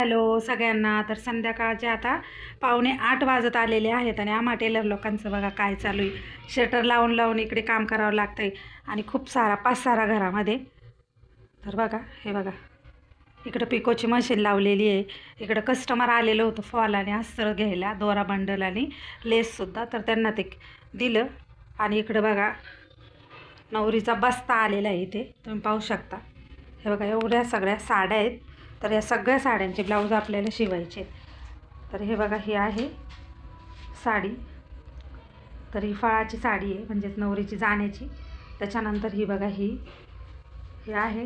Hello सगळ्यांना. तर संध्याकाळचे आता पावणे आठ वाजत आलेले आहेत आणि आम्हा टेलर लोकांचं बघा काय चालू आहे. शटर लावून लावून इकडे काम करावं लागतं आहे आणि खूप सारा पाच सारा घरामध्ये. तर बघा हे बघा. इकडं पिकोची मशीन लावलेली आहे. इकडं कस्टमर आलेलं होतं फॉल आणि अस्त्र घ्यायला दोरा बंडल आणि लेससुद्धा तर त्यांना ते दिलं. आणि इकडं बघा नवरीचा बस्ता आलेला आहे इथे. तुम्ही पाहू शकता. हे बघा एवढ्या सगळ्या साड्या आहेत. तर या सगळ्या साड्यांचे ब्लाऊज आपल्याला शिवायचे तर हे बघा ही आहे साडी. तर ही फळाची साडी आहे म्हणजेच नवरीची जाण्याची. त्याच्यानंतर ही बघा ही ही आहे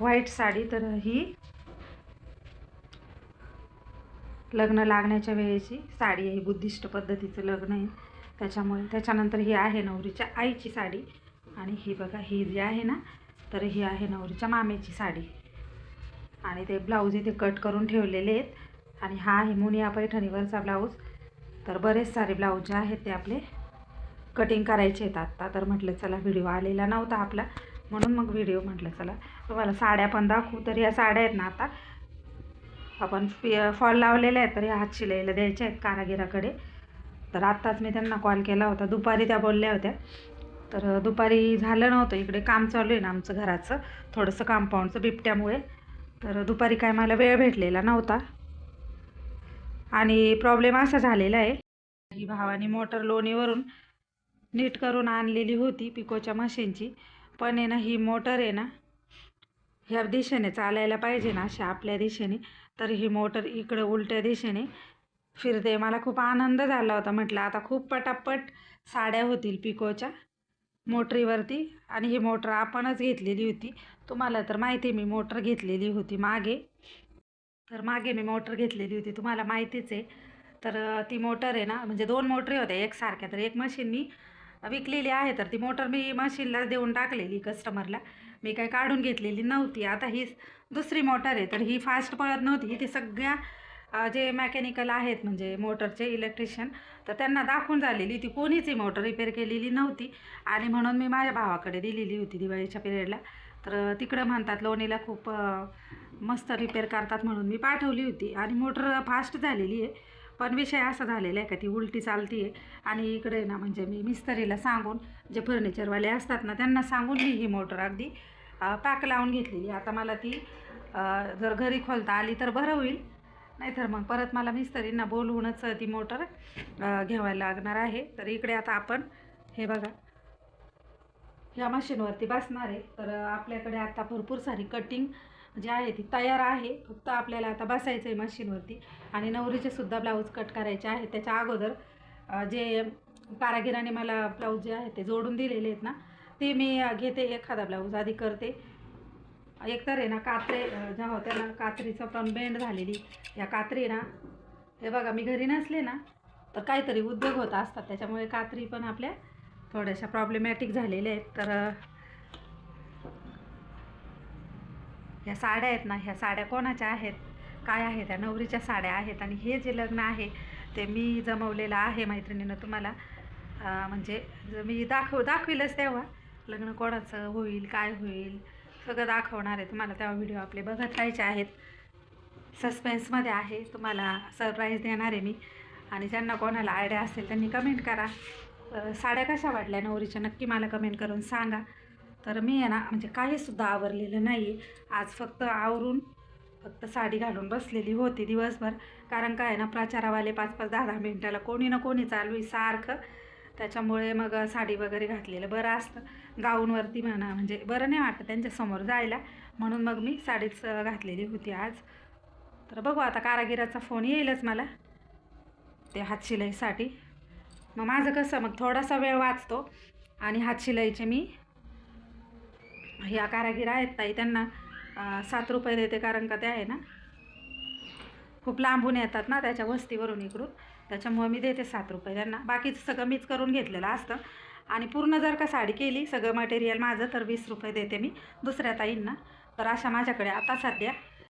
व्हाईट साडी. तर ही लग्न लागण्याच्या वेळेची साडी आहे. बुद्धिष्ट बुद्धिस्ट पद्धतीचं लग्न आहे. त्याच्यामुळे त्याच्यानंतर ही आहे नवरीच्या आईची साडी. आणि ही बघा ही जी आहे ना तर ही आहे नवरीच्या मामेची साडी. आणि ते ब्लाऊज इथे कट करून ठेवलेले आहेत. आणि हा आहे मुनिया पैठणीवरचा ब्लाऊज. तर बरेच सारे ब्लाऊज जे आहेत ते आपले कटिंग करायचे आहेत आत्ता. तर म्हटलं चला व्हिडिओ आलेला नव्हता आपला. म्हणून मग व्हिडिओ म्हटलं चला. तुम्हाला साड्या पण दाखवू. तर या साड्या आहेत ना आता. आपण फॉल लावलेल्या आहेत तर या हात शिलाईला द्यायच्या आहेत कारागिराकडे. तर आत्ताच मी त्यांना कॉल केला होता. दुपारी त्या बोलल्या होत्या. तर दुपारी झालं नव्हतं. इकडे काम चालू आहे ना आमचं घराचं. थोडंसं कंपाऊंडचं बिबट्यामुळे. तर दुपारी काय मला वेळ भेटलेला नव्हता. आणि प्रॉब्लेम असा झालेला आहे. ही भावानी मोटर लोणीवरून नीट करून आणलेली होती पिकोच्या मशीनची पण आहे ना ही मोटर आहे ना ह्या दिशेने चालायला पाहिजे ना अशा आपल्या दिशेने. तर ही मोटर इकडं उलट्या दिशेने फिरते. मला खूप आनंद झाला होता. म्हटलं आता खूप पटापट साड्या होतील पिकोच्या. मोटरीवरती आणि ही मोटर आपणच घेतलेली होती. तुम्हाला तर माहिती आहे मी मोटर घेतलेली होती मागे. तर मागे मी मोटर घेतलेली होती. तुम्हाला माहितीच आहे. तर ती मोटर आहे ना म्हणजे दोन मोटरी होत्या एकसारख्या. तर एक मशीन मी विकलेली आहे. तर ती मोटर मी मशीनला देऊन टाकलेली कस्टमरला मी काही काढून घेतलेली नव्हती. आता ही दुसरी मोटर आहे. तर ही फास्ट पळत नव्हती. ती सगळ्या जे मॅकॅनिकल आहेत म्हणजे मोटरचे इलेक्ट्रिशियन तर त्यांना दाखवून झालेली ती कोणीच ही मोटर रिपेअर केलेली नव्हती. आणि म्हणून मी माझ्या भावाकडे दिलेली होती दिवाळीच्या पिरियडला तर तिकडं म्हणतात लोणीला खूप मस्त रिपेअर करतात म्हणून मी पाठवली होती. आणि मोटर फास्ट झालेली आहे. पण विषय असा झालेला आहे का ती उलटी चालती आहे आणि इकडे ना म्हणजे मी मिस्त्रीला सांगून जे फर्निचरवाले असतात ना त्यांना सांगून मी ही मोटर अगदी पॅक लावून घेतलेली. आता मला ती जर घरी खोलता आली तर बरं होईल. नाहीतर मग परत मला मिस्त्रींना बोलवूनच ती मोटर घ्यावायला लागणार आहे. तर इकडे आता आपण हे बघा. ह्या मशीनवरती बसणार आहे. तर आपल्याकडे आता भरपूर सारी कटिंग जी आहे ती तयार आहे. फक्त आपल्याला आता बसायचं आहे मशीनवरती. आणि नवरीचे सुद्धा ब्लाऊज कट करायचे आहे त्याच्या अगोदर जे कारागिराने मला ब्लाऊज जे आहे ते जोडून दिलेले आहेत ना ते मी घेते. एखादा ब्लाऊज आधी करते. एकतर आहे ना कात्रे ज्या होत्या ना कात्रीचं पण बेंड झालेली. या कात्री ना हे बघा मी घरी नसले ना तर काहीतरी उद्योग होत असतात. त्याच्यामुळे कात्री पण आपल्या थोड्याशा प्रॉब्लेमॅटिक झालेल्या आहेत. तर ह्या साड्या आहेत ना ह्या साड्या कोणाच्या आहेत? काय आहेत? त्या नवरीच्या साड्या आहेत. आणि हे जे लग्न आहे ते मी जमवलेलं आहे मैत्रिणीनं तुम्हाला. म्हणजे मी दाखव दाखवीलच तेव्हा लग्न कोणाचं होईल काय होईल? सगळं दाखवणार आहे तुम्हाला तेव्हा व्हिडिओ आपले बघत राहायचे आहेत. सस्पेन्समध्ये आहे. तुम्हाला सरप्राईज देणार आहे मी. आणि ज्यांना कोणाला आयडिया असेल त्यांनी कमेंट करा. साड्या कशा वाटल्या नवरीच्या? नक्की मला कमेंट करून सांगा. तर मी आहे ना म्हणजे काहीसुद्धा आवरलेलं नाही आहे आज फक्त आवरून फक्त साडी घालून बसलेली होती दिवसभर. कारण काय आहे ना प्रचारावाले पाच पाच दहा दहा मिनटाला कोणी ना कोणी चालू आहे सारखं. त्याच्यामुळे मग साडी वगैरे घातलेलं. बरं असतं. गाऊनवरती म्हणा म्हणजे बरं नाही वाटतं त्यांच्यासमोर जायला. म्हणून मग मी साडीच घातलेली होती आज. तर बघू आता कारागिराचा फोन येईलच मला. ते हातशिलाईसाठी मग माझं कसं मग थोडासा वेळ वाचतो. आणि हातशिलाईचे मी ह्या कारागीर आहेत ताई त्यांना सात रुपये देते कारण का ते आहे ना खूप लांबून येतात ना त्याच्या वस्तीवरून इकडून. त्याच्यामुळे मी देते सात रुपये त्यांना. बाकीचं सगळं मीच करून घेतलेलं असतं. आणि पूर्ण जर का साडी केली सगळं मटेरियल माझं तर वीस रुपये देते मी दुसऱ्या ताईंना. तर अशा माझ्याकडे आता सध्या